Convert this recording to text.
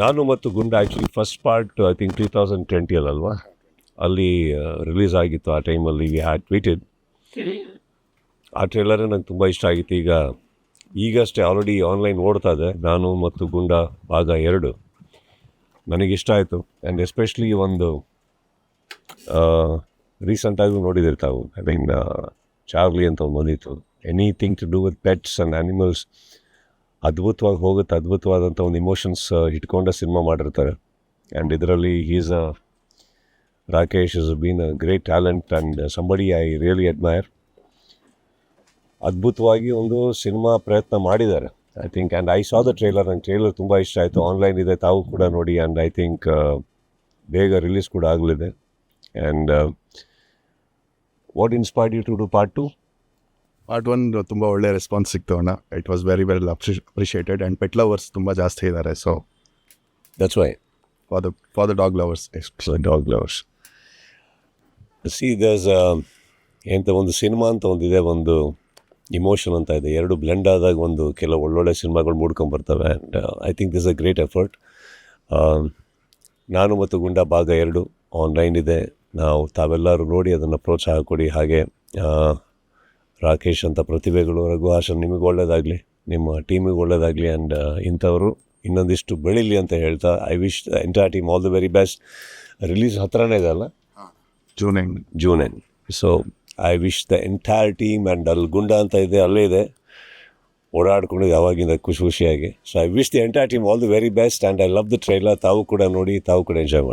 ನಾನು ಮತ್ತು Gunda actually first part I think two thousand ಟ್ವೆಂಟಿಯಲ್ಲಲ್ವಾ ಅಲ್ಲಿ ರಿಲೀಸ್ ಆಗಿತ್ತು ಆ ಟೈಮಲ್ಲಿ ವಿ ಹ್ಯಾಡ್ ಟ್ವೀಟೆಡ್ ಆ ಟ್ರೇಲರೇ ನಂಗೆ ತುಂಬ ಇಷ್ಟ ಆಗಿತ್ತು. ಈಗ ಈಗಷ್ಟೇ ಆಲ್ರೆಡಿ ಆನ್ಲೈನ್ ಓಡ್ತಾ ಇದೆ. ನಾನು ಮತ್ತು ಗುಂಡ ಭಾಗ ಎರಡು. ನನಗಿಷ್ಟ ಆಯಿತು. ಆ್ಯಂಡ್ ಎಸ್ಪೆಷಲಿ ಒಂದು ರೀಸೆಂಟಾಗೂ ನೋಡಿದಿರಿ ತಾವು. ಐ ಮೀನ್ ಚಾರ್ಲಿ ಅಂತ ಒಂದು ಬಂದಿತ್ತು. Anything to do with pets and animals ಅದ್ಭುತವಾಗಿ ಹೋಗುತ್ತೆ, ಅದ್ಭುತವಾದಂಥ ಒಂದು ಇಮೋಷನ್ಸ್ ಇಟ್ಕೊಂಡ ಸಿನಿಮಾ ಮಾಡಿರ್ತಾರೆ. ಆ್ಯಂಡ್ ಇದರಲ್ಲಿ is a Rakesh is been a great talent and somebody I really admire ಅದ್ಭುತವಾಗಿ ಒಂದು ಸಿನಿಮಾ ಪ್ರಯತ್ನ ಮಾಡಿದ್ದಾರೆ I think and I saw the trailer ನಂಗೆ ಟ್ರೇಲರ್ ತುಂಬ ಇಷ್ಟ ಆಯಿತು. ಆನ್ಲೈನ್ ಇದೆ, ತಾವು ಕೂಡ ನೋಡಿ. ಆ್ಯಂಡ್ ಐ ಥಿಂಕ್ ಬೇಗ ರಿಲೀಸ್ ಕೂಡ ಆಗಲಿದೆ. And what inspired you to do part two part one ತುಂಬ ಒಳ್ಳೆ ರೆಸ್ಪಾನ್ಸ್ ಸಿಕ್ತು ಅಣ್ಣ. It was very well appreciated and pet lovers ತುಂಬ ಜಾಸ್ತಿ ಇದ್ದಾರೆ so that's why for the for the dog lovers dog lovers see thus ಎಂಥ ಒಂದು cinema ಅಂತ ಒಂದಿದೆ ಒಂದು ಇಮೋಷನ್ ಅಂತ ಇದೆ. ಎರಡು ಬ್ಲೆಂಡ್ ಆದಾಗ ಒಂದು ಕೆಲವು ಒಳ್ಳೊಳ್ಳೆ ಸಿನಿಮಾಗಳು ಮೂಡ್ಕೊಂಬರ್ತವೆ and I think this a great effort ನಾನು ಮತ್ತು ಗುಂಡ ಭಾಗ ಎರಡು ಆನ್ಲೈನ್ ಇದೆ. ನಾವು ತಾವೆಲ್ಲರೂ ನೋಡಿ ಅದನ್ನು ಪ್ರೋತ್ಸಾಹ ಕೊಡಿ. ಹಾಗೆ ಆ, ರಾಕೇಶ್ ಅಂತ ಪ್ರತಿಭೆಗಳು ರಘು ಹಾಸನ್ ನಿಮಗೆ ಒಳ್ಳೆಯದಾಗಲಿ ನಿಮ್ಮ ಟೀಮಿಗೆ ಒಳ್ಳೆಯದಾಗಲಿ ಆ್ಯಂಡ್ ಇಂಥವರು ಇನ್ನೊಂದಿಷ್ಟು ಬೆಳೀಲಿ ಅಂತ ಹೇಳ್ತಾ I wish the entire team all the very best release ಹತ್ರನೇ ಇದೆ ಅಲ್ಲ? June end June end so I wish the entire team and ಅಲ್ಲಿ ಗುಂಡ ಅಂತ ಇದೆ ಅಲ್ಲೇ ಇದೆ. ಓಡಾಡ್ಕೊಂಡು ಯಾವಾಗಿಂದ ಖುಷಿ ಖುಷಿಯಾಗಿ. So I wish the entire team all the very best and I love the trailer ತಾವು ಕೂಡ ನೋಡಿ ತಾವು ಕೂಡ ಎಂಜಾಯ್ ಮಾಡಿ.